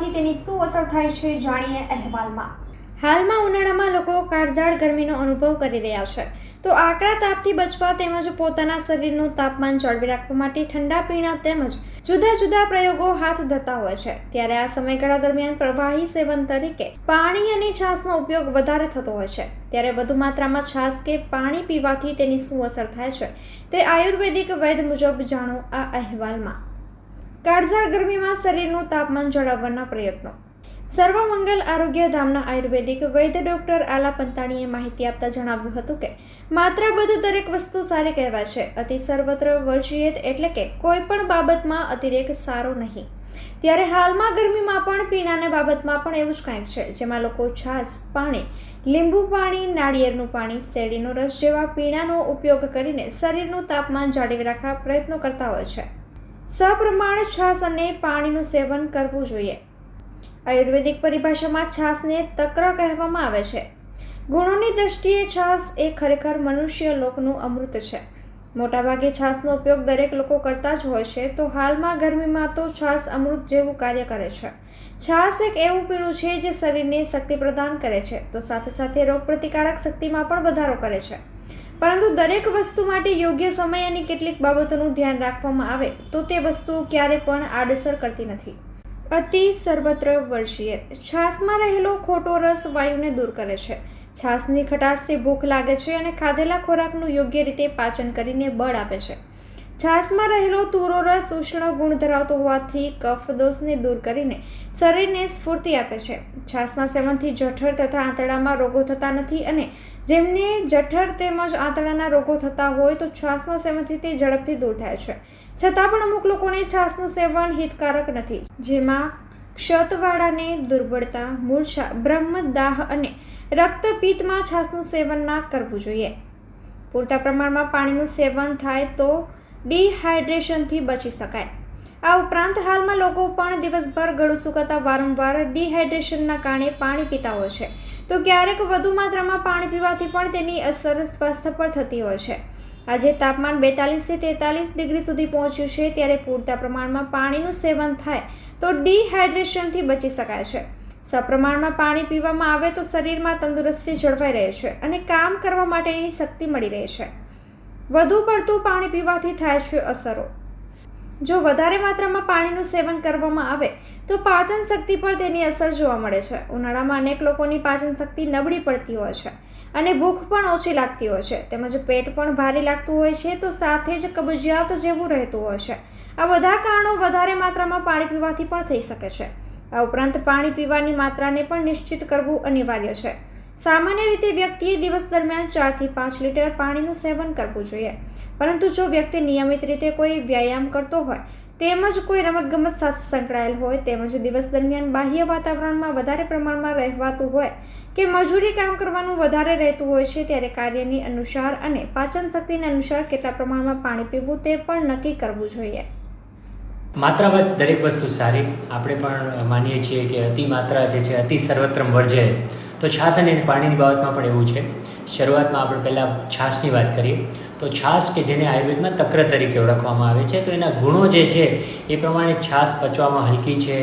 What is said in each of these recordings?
પીવાથી તેની શું અસર થાય છે જાણીએ અહેવાલમાં. હાલમાં ઉનાળામાં લોકો કાળઝાળ ગરમીનો અનુભવ કરી રહ્યા છે. તો આકરા તાપથી બચવા તેમજ પોતાના શરીરનું તાપમાન જાળવી રાખવા માટે ઠંડા પીણા તેમજ જુદા જુદા પ્રયોગો હાથ ધરતા હોય છે. ત્યારે આ સમયગાળા દરમિયાન પ્રવાહી સેવન તરીકે પાણી અને છાશનો ઉપયોગ વધારે થતો હોય છે. ત્યારે વધુ માત્રામાં છાશ કે પાણી પીવાથી તેની શું અસર થાય છે તે આયુર્વેદિક વૈદ મુજબ જાણો આ અહેવાલમાં. કાળઝાળ ગરમીમાં શરીરનું તાપમાન જાળવવાના પ્રયત્નો. સર્વમંગલ આરોગ્ય ધામના આયુર્વેદિક વૈદ્ય ડોક્ટર આલા પંતાણીએ માહિતી આપતા જણાવ્યું હતું કે, માત્રાબદ્ધ દરેક વસ્તુ સારી કહેવાય છે. અતિ સર્વત્ર વર્જિયેત એટલે કે કોઈ પણ બાબતમાં અતિરેક સારો નહીં. ત્યારે હાલમાં ગરમીમાં પણ પીણાને બાબતમાં પણ એવું જ કંઈક છે, જેમાં લોકો છાશ, પાણી, લીંબુ પાણી, નાળિયેરનું પાણી, શેરડીનો રસ જેવા પીણાનો ઉપયોગ કરીને શરીરનું તાપમાન જાળવી રાખવા પ્રયત્નો કરતા હોય છે. સપ્રમાણ છાશ અને પાણીનું સેવન કરવું જોઈએ. આયુર્વેદિક પરિભાષામાં છાશને તક્ર કહેવામાં આવે છે. ગુણોની દ્રષ્ટિએ છાશ એ ખરેખર મનુષ્ય લોકનું અમૃત છે. મોટાભાગે છાશનો ઉપયોગ દરેક લોકો કરતા જ હોય છે, તો હાલમાં ગરમીમાં તો છાશ અમૃત જેવું કાર્ય કરે છે. છાશ એક એવું પીણું છે જે શરીરને શક્તિ પ્રદાન કરે છે, તો સાથે સાથે રોગપ્રતિકારક શક્તિમાં પણ વધારો કરે છે. પરંતુ દરેક વસ્તુ માટે યોગ્ય સમય અને કેટલીક બાબતોનું ધ્યાન રાખવામાં આવે, તો તે વસ્તુ ક્યારે પણ આડઅસર કરતી નથી. અતિ સર્વત્ર વર્ષીય. છાસમાં રહેલો ખોટો રસ વાયુને દૂર કરે છે. છાસની ખટાશથી ભૂખ લાગે છે અને ખાધેલા ખોરાકનું યોગ્ય રીતે પાચન કરીને બળ આપે છે. છાશમાં રહેલો તુરો રસ ઉષ્ણ ગુણ ધરાવતો હોવાથી કફ દોષને દૂર કરીને શરીરને સ્ફૂર્તિ આપે છે. છાશના સેવનથી જઠર તથા આંતરડામાં રોગો થતા નથી અને જેમને જઠર તેમજ આંતરડાના રોગો થતા હોય તો છાશના સેવનથી તે ઝડપથી દૂર થાય છે. છતાં પણ અમુક લોકોને છાશનું સેવન હિતકારક નથી. જેમાં ક્ષતવાળાને દુર્બળતા, મૂર્છા બ્રહ્મદાહ અને રક્તપિત્તમાં છાશનું સેવન ના કરવું જોઈએ. પૂરતા પ્રમાણમાં પાણીનું સેવન થાય તો ડિહાઇડ્રેશનથી બચી શકાય. આ ઉપરાંત હાલમાં લોકો પણ દિવસભર ગળું સુકાતા વારંવાર ડિહાઇડ્રેશનના કારણે પાણી પીતા હોય છે. તો ક્યારેક વધુ માત્રામાં પાણી પીવાથી પણ તેની અસર સ્વાસ્થ્ય પર થતી હોય છે. આજે તાપમાન બેતાલીસથી તેતાલીસ ડિગ્રી સુધી પહોંચ્યું છે ત્યારે પૂરતા પ્રમાણમાં પાણીનું સેવન થાય તો ડિહાઇડ્રેશનથી બચી શકાય છે. સપ્રમાણમાં પાણી પીવામાં આવે તો શરીરમાં તંદુરસ્તી જળવાઈ રહે છે અને કામ કરવા માટેની શક્તિ મળી રહે છે. વધુ પડતું પાણી પીવાથી થાય છે અસરો. જો વધારે માત્રામાં પાણીનું સેવન કરવામાં આવે, તો પાચન શક્તિ પર તેની અસર જોવા મળે છે. ઉનાળામાં અનેક લોકોની પાચન શક્તિ નબળી પડતી હોય છે અને ભૂખ પણ ઓછી લાગતી હોય છે. તેમજ પેટ પણ ભારે લાગતું હોય છે, તો સાથે જ કબજિયાત જેવું રહેતું હોય છે. આ બધા કારણો વધારે માત્રામાં પાણી પીવાથી પણ થઈ શકે છે. આ ઉપરાંત પાણી પીવાની માત્રાને પણ નિશ્ચિત કરવું અનિવાર્ય છે. સામાન્ય રીતે વ્યક્તિએ દિવસ દરમિયાન ચારથી પાંચ લીટર પાણીનું સેવન કરવું જોઈએ. પરંતુ જો વ્યક્તિ નિયમિત રીતે કોઈ વ્યાયામ કરતો હોય, તેમજ કોઈ રમતગમત સાથે સંકળાયેલ હોય, તેમજ દિવસ દરમિયાન બાહ્ય વાતાવરણમાં વધારે પ્રમાણમાં રહેવાતું હોય કે મજૂરી કામ કરવાનું વધારે રહેતું હોય છે, ત્યારે કાર્યની અનુસાર અને પાચન શક્તિને અનુસાર કેટલા પ્રમાણમાં પાણી પીવું તે પણ નક્કી કરવું જોઈએ. માત્રાવત દરેક વસ્તુ સારી. આપણે પણ માનીએ છીએ કે અતિ માત્રા જે છે, અતિ સર્વત્ર વર્જે તો છાશ અને પાણીની બાબતમાં પણ એવું છે. શરૂઆતમાં આપણે પહેલાં છાશની વાત કરીએ. તો છાશ કે જેને આયુર્વેદમાં તક્ર તરીકે ઓળખવામાં આવે છે, તો એના ગુણો જે છે, એ પ્રમાણે છાશ પચવામાં હલકી છે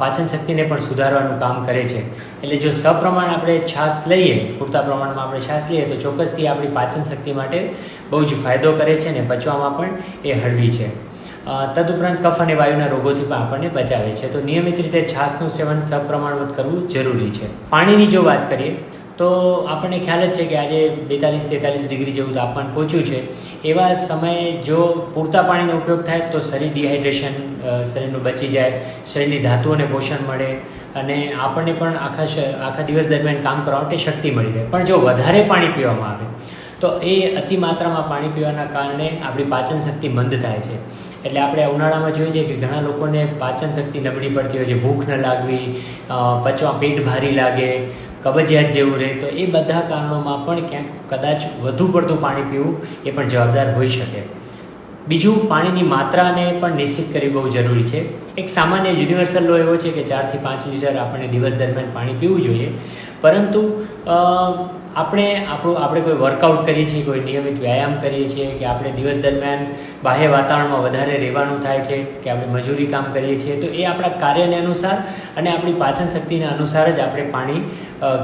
પાચન શક્તિને પણ સુધારવાનું કામ કરે છે. એટલે જો સપ્રમાણ આપણે છાશ લઈએ, પૂરતા પ્રમાણમાં આપણે છાશ લઈએ, તો ચોક્કસથી આપણી પાચન શક્તિ માટે બહુ જ ફાયદો કરે છે અને પચવામાં પણ એ હળવી છે. તદુપરાંત કફ અને વાયુના રોગોથી પણ આપણને બચાવે છે. તો નિયમિત રીતે છાશનું સેવન સપ્રમાણવત કરવું જરૂરી છે. પાણીની જો વાત કરીએ, તો આપણને ખ્યાલ જ છે કે આજે બેતાલીસ તેતાલીસ ડિગ્રી જેવું તાપમાન પહોંચ્યું છે. એવા સમયે જો પૂરતા પાણીનો ઉપયોગ થાય તો શરીર ડિહાઇડ્રેશન શરીરનું બચી જાય, શરીરની ધાતુઓને પોષણ મળે અને આપણને પણ આખા આખા દિવસ દરમિયાન કામ કરવા માટે શક્તિ મળી રહે. પણ જો વધારે પાણી પીવામાં આવે, તો એ અતિ માત્રામાં પાણી પીવાના કારણે આપણી પાચન શક્તિ મંદ થાય છે. એટલે આપણે ઉનાળામાં જોઈએ છીએ કે ઘણા લોકોને પાચન શક્તિ નબળી પડતી હોય છે, ભૂખ ન લાગવી પચવા પેટ ભારી લાગે, કબજિયાત જેવું રહે, તો એ બધા કારણોમાં પણ ક્યાંક કદાચ વધુ પડતું પાણી પીવું એ પણ જવાબદાર હોઈ શકે. બીજું, પાણીની માત્રાને પણ નિશ્ચિત કરવી બહુ જરૂરી છે. એક સામાન્ય યુનિવર્સલ લો એવો છે કે ચારથી પાંચ લીટર આપણે દિવસ દરમિયાન પાણી પીવું જોઈએ. પરંતુ આપણે આપણું, આપણે કોઈ વર્કઆઉટ કરીએ છીએ, કોઈ નિયમિત વ્યાયામ કરીએ છીએ કે આપણે દિવસ દરમિયાન બાહ્ય વાતાવરણમાં વધારે રહેવાનું થાય છે, કે આપણે મજૂરી કામ કરીએ છીએ, તો એ આપણા કાર્યને અનુસાર અને આપણી પાચન શક્તિને અનુસાર જ આપણે પાણી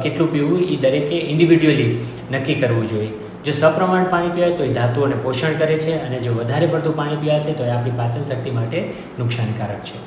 કેટલું પીવું એ દરેકે ઇન્ડિવિડ્યુઅલી નક્કી કરવું જોઈએ. જો સપ્રમાણ પાણી પીવાય તો એ ધાતુઓને પોષણ કરે છે અને જો વધારે પડતું પાણી પીવાશે તો એ આપણી પાચન શક્તિ માટે નુકસાનકારક છે.